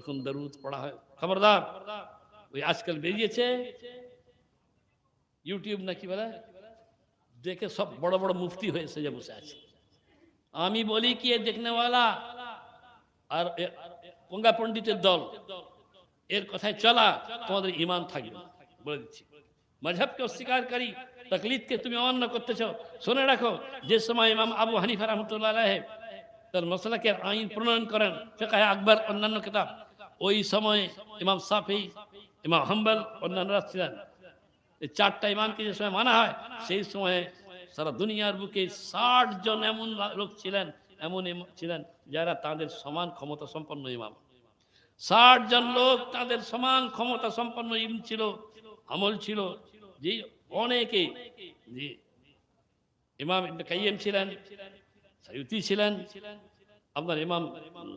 যখন দরুদ, পড়া হয়। খবরদার, ওই আজকাল বেরিয়েছে। ইউটিউব নাকি বলে? দেখে সব বড় বড় মুফতি হয়ে সেজে বসে আছে। আমি বলি কি দেখনেওয়ালা? আর পঙ্গা পণ্ডিতের দল। এর কথায় চলা, তোমাদের ইমান থাকবে বলে দিচ্ছি। মজহবকে অস্বীকার করি তকলিদকে তুমি অমান্য করতেছ। শুনে রাখো, যে সময় ইমাম আবু হানিফা রহমতুল্লাহ তার মশলাকে আইন প্রণয়ন করেন ফেকায় আকবর অন্যান্য কিতাব। ওই সময় ইমাম সাফি, ইমাম হাম্বল, অন্যান্যরা ছিলেন। এই চারটা ইমামকে যে সময় মানা হয়, সেই সময়ে সারা দুনিয়ার বুকে ষাট জন এমন লোক ছিলেন, এমন ছিলেন যারা তাদের সমান ক্ষমতা সম্পন্ন ইমাম। ষাট জন লোক তাদের সমান ক্ষমতা সম্পন্ন ইম ছিল, আমল ছিল। যে অনেকে ইমাম কাইয়িম ছিলেন সাইউতি ছিলেন আপনার ইমাম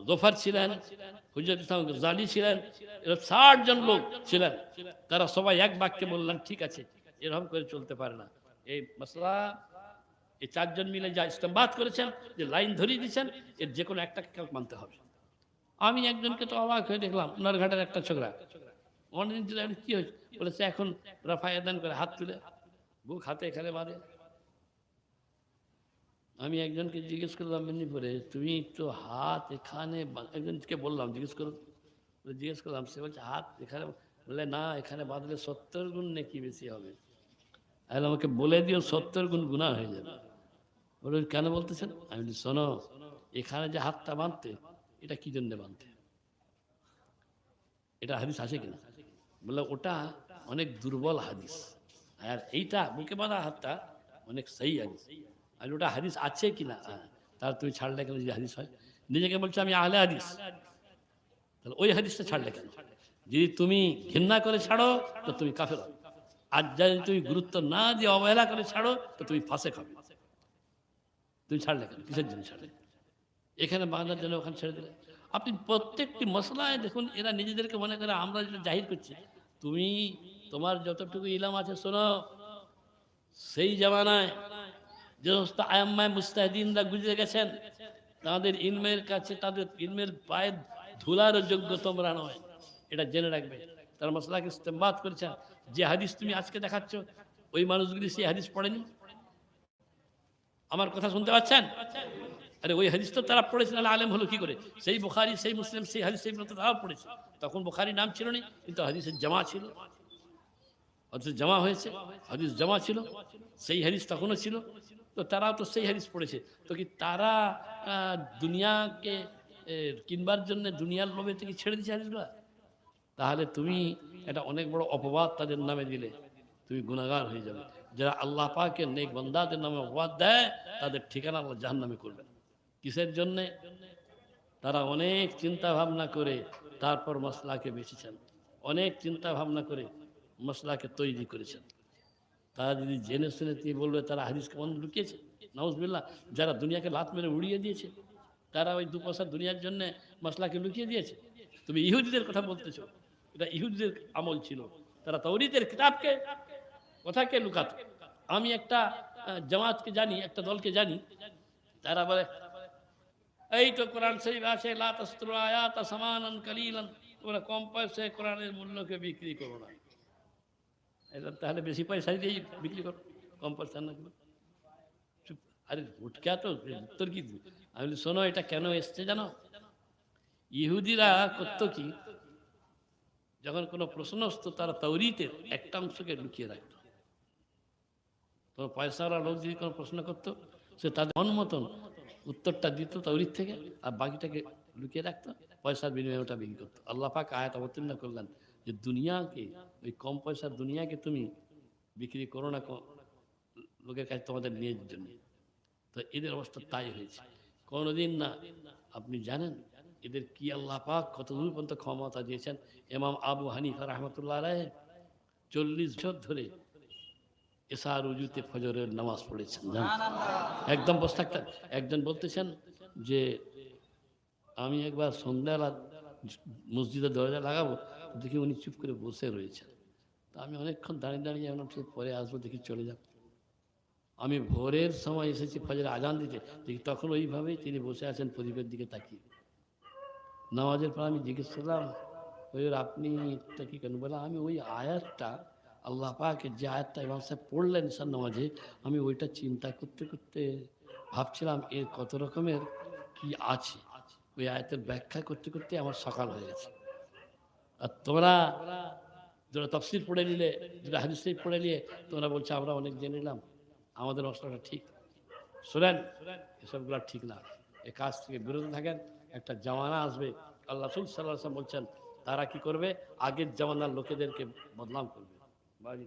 জফর ছিলেন হুজরত ইসলাম জালি ছিলেন এরকম ষাট জন লোক ছিলেন। তারা সবাই এক বাক্যে বললেন, ঠিক আছে, এরকম করে চলতে পারে না। এই মশলা, এই চারজন মিলে যা ইস্তেমবাদ করেছেন, যে লাইন ধরিয়ে দিয়েছেন, এর যে কোনো কাউকে মানতে হবে। আমি একজনকে তো অবাক হয়ে দেখলাম, ওনার ঘাটের একটা ছোকরা। অনেকদিন কি হয়েছে? বলেছে, এখন রাফায় দান করে হাত তুলে, বুক হাতে এখানে বাঁধে। আমি একজনকে জিজ্ঞেস করলাম মেদিনীপুরে, তুমি তো হাত এখানে একজনকে বললাম, জিজ্ঞেস করো। জিজ্ঞেস করলাম, সে বলছে, হাত এখানে বলে, না, এখানে বাঁধলে সত্তর গুণ নাকি বেশি হবে? আর আমাকে বলে দিও, সত্তর গুণ গুণা হয়ে যাবে। বলে, কেন বলতেছেন? আমি বলি শোনো, এখানে যে হাতটা বাঁধতে, এটা কি জন্য বাঁধতে? এটা হাদিস আছে কিনা? বললে ওটা অনেক দুর্বল হাদিস। আর এইটা বুকে বাঁধা হাতটা অনেক সেই হাদিস। আর ওটা হাদিস আছে কিনা হ্যাঁ তার তুমি ছাড়লে কেন যদি হাদিস হয়? নিজেকে বলছো আমি আহলে হাদিস। তাহলে ওই হাদিসটা ছাড়লে কেন? যদি তুমি ঘৃণা করে ছাড়ো তো তুমি কাফের হবে। আর যদি তুমি গুরুত্ব না দিয়ে অবহেলা করে ছাড়ো তো তুমি ফাঁসে খাবে তুমি ছাড়লে কেন? কিসের জন্য ছাড়লে? এখানে বাংলার জন্য ওখানে ছেড়ে দিলে। আপনি প্রত্যেকটি মশলায় দেখুন এরা নিজেদেরকে মনে করে আমরা যেটা জাহির করছি। তুমি তোমার যতটুকু ইলাম আছে শোনো সেই জামানায় যে সমস্ত আয়াম্মায় মুস্তাহিদিনরা গুজরে গেছেন, তাদের ইলমের কাছে তাদের ইলমের পায়ে ধুলারও যোগ্য তোমরা নয়। এটা জেনে রাখবে। তার মশলাকে ইস্তেমবাদ করেছে যে হাদিস তুমি আজকে দেখাচ্ছ, ওই মানুষগুলি সেই হাদিস পড়েনি? আমার কথা শুনতে পাচ্ছেন? আরে ওই হাদিস তো তারা পড়েছে নাহলে আলেম হলো কি করে? সেই বুখারি, সেই মুসলিম, সেই হাদিস, সেই তারাও পড়েছে। তখন বুখারি নাম ছিল না, কিন্তু হাদিসের জামা ছিল। হাদিস জমা হয়েছে, হাদিস জমা ছিল, সেই হাদিস তখনও ছিল, তো তারাও তো সেই হাদিস পড়েছে। তো কি তারা দুনিয়াকে কিনবার জন্য দুনিয়ার লোভে থেকে ছেড়ে দিচ্ছে হাদিসগুলা? তাহলে তুমি এটা অনেক বড় অপবাদ তাদের নামে দিলে, তুমি গুণাগার হয়ে যাবে। যারা আল্লাহ পাকের নেক বন্দাদের নামে অপবাদ দেয়, তাদের ঠিকানা আল্লাহ জাহান নামে করবে। কিসের জন্যে? তারা অনেক চিন্তা ভাবনা করে, তারপর মশলাকে বেছেছেন অনেক চিন্তা ভাবনা করে মশলাকে তৈরি করেছেন। তারা যদি জেনে শুনে তিনি বলবে, তারা হাদিসকে বন্ধ লুকিয়েছে। নওয়াজবিল্লাহ যারা দুনিয়াকে লাত মেরে উড়িয়ে দিয়েছে, তারা ওই দু পয়সা দুনিয়ার জন্য মশলাকে লুকিয়ে দিয়েছে। তুমি ইহুদিদের কথা বলতেছো, এটা ইহুদিদের আমল ছিল। তারা তৌরিতের কিতাবকে, কথাকে লুকাত। আমি একটা জামাতকে জানি, একটা দলকে জানি। তারা বলে, এই তো কোরআন শরীফ আছে, লা তাসতুল আয়াত সামানান কালিলান। তোমরা কম পয়সায় কোরআনের মূল্যকে বিক্রি করো না। এটা তাহলে বেশি পয়সা দিয়ে বিক্রি করো, কম পয়সা না আরে উঠকা তো, উত্তর কি? আমি বলি, শোনো, এটা কেন এসছে জানো? ইহুদিরা করতো কি, যখন কোনো প্রশ্ন আসতো, তারা তৌরিতের একটা অংশকে লুকিয়ে রাখতো। কোনো পয়সাওয়ালা লোক যদি কোনো প্রশ্ন করতো, সে তাদের অনুমতন উত্তরটা দিত তৌরিত থেকে, আর বাকিটাকে লুকিয়ে রাখতো, পয়সার বিনিময়ে ওটা বিক্রি করতো। আল্লাহ পাক আয়াত অবতীর্ণ করলেন। যে দুনিয়াকে ওই কম পয়সার দুনিয়াকে তুমি বিক্রি করো না লোকের কাছে তোমাদের নিয়ে জন্য? তো এদের অবস্থা তাই হয়েছে। কোনোদিন না আপনি জানেন এদের কি আল্লাহ পাক কত দূর পর্যন্ত ক্ষমতা দিয়েছেন? এমাম আবু হানিফা রহমতুল্লাহ রায় চল্লিশ বছর ধরে এসার উজুতে ফজরের নামাজ পড়েছেন একদম বসে থাকতেন। একজন বলতেছেন যে আমি একবার সন্ধ্যাবেলা মসজিদের দরজা লাগাবো, দেখি উনি চুপ করে বসে রয়েছেন। তা আমি অনেকক্ষণ দাঁড়িয়ে দাঁড়িয়ে এখন ঠিক পরে আসব, দেখি চলে যাব আমি ভোরের সময় এসেছি ফজরে আজান দিতে, দেখি তখন ওইভাবেই তিনি বসে আছেন প্রদীপের দিকে তাকিয়ে। নামাজের পর আমি জিজ্ঞেস করলাম, হুজুর, আপনি এটা কি কেন? বলে আমি ওই আয়াতটা, আল্লাহ পাকে যে আয়াতটা ইমাম সাহেব পড়লেন স্যার নামাজে, আমি ওইটা চিন্তা করতে করতে ভাবছিলাম, এর কত রকমের কি আছে? ওই আয়াতের ব্যাখ্যা করতে করতে আমার সকাল হয়ে গেছে। আর তোমরা যারা তফসিল পড়ে নিলে, যারা হাদিস পড়ে নিয়ে, তোমরা বলছো, আমরা অনেক জেনে নিলাম, আমাদের মশলাটা ঠিক। শোনেন, এসবগুলো ঠিক না। এ কাজ থেকে বিরত থাকেন, একটা জামানা আসবে। আল্লাহ রসুল সাল্লাহ বলছেন, তারা কি করবে? আগের জামানার লোকেদেরকে বদনাম করবে। বাড়ি?